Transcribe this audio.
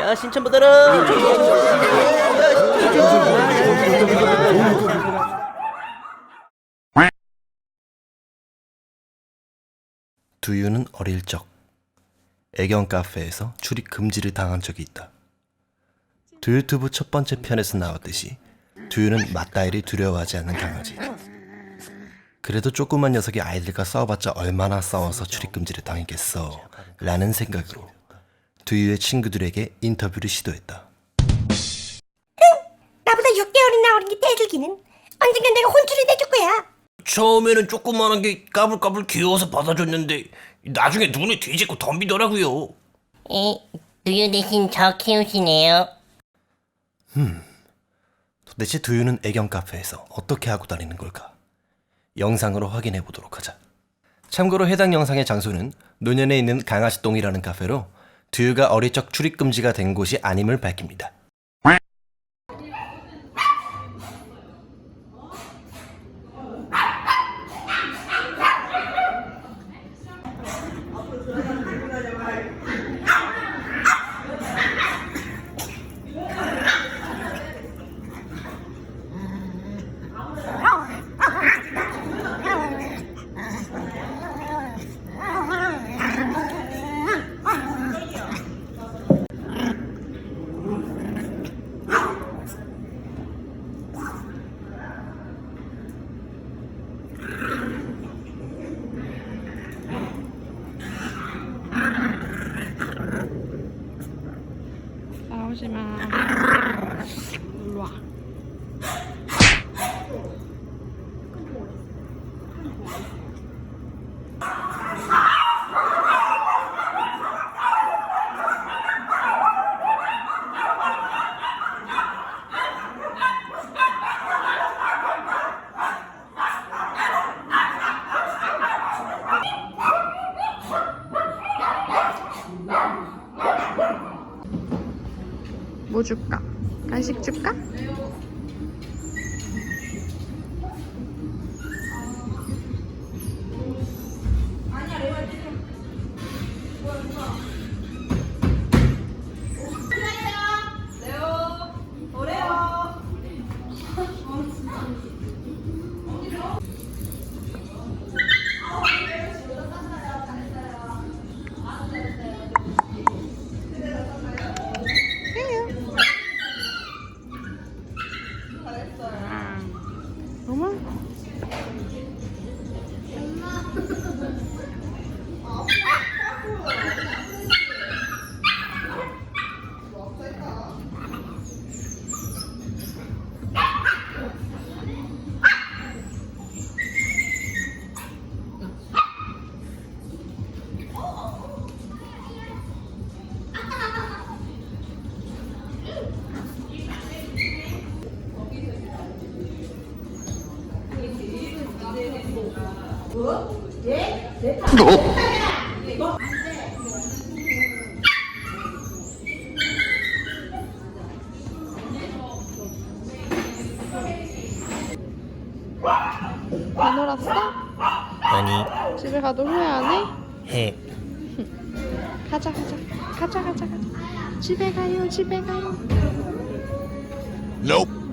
야 받아라. 두유는 어릴 적 애견 카페에서 출입 금지를 당한 적이 있다. 두유튜브 첫 번째 편에서 나왔듯이 두유는 맞다이를 두려워하지 않는 강아지이다. 그래도 조그만 녀석이 아이들과 싸워봤자 얼마나 싸워서 출입 금지를 당했겠어 라는 생각으로 두유의 친구들에게 인터뷰를 시도했다. 나보다 6개월이나 어린 게 대들기는 언젠간 내가 혼쭐이 내줄 거야. 처음에는 조그마한 게 까불까불 귀여워서 받아줬는데 나중에 눈이 뒤집고 덤비더라고요. 에, 두유 대신 저 키우시네요. 도대체 두유는 애견 카페에서 어떻게 하고 다니는 걸까? 영상으로 확인해 보도록 하자. 참고로 해당 영상의 장소는 노년에 있는 강아지 똥이라는 카페로 두유가 어릴 적 출입 금지가 된 곳이 아님을 밝힙니다. 싸우지 뭐 줄까? 간식 줄까? 어머. 안 놀았어? 아니, 집에 가도 후회 안 해? 해. 가자 가자 가자 가자 가자 집에 가요 집에 가요 Nope.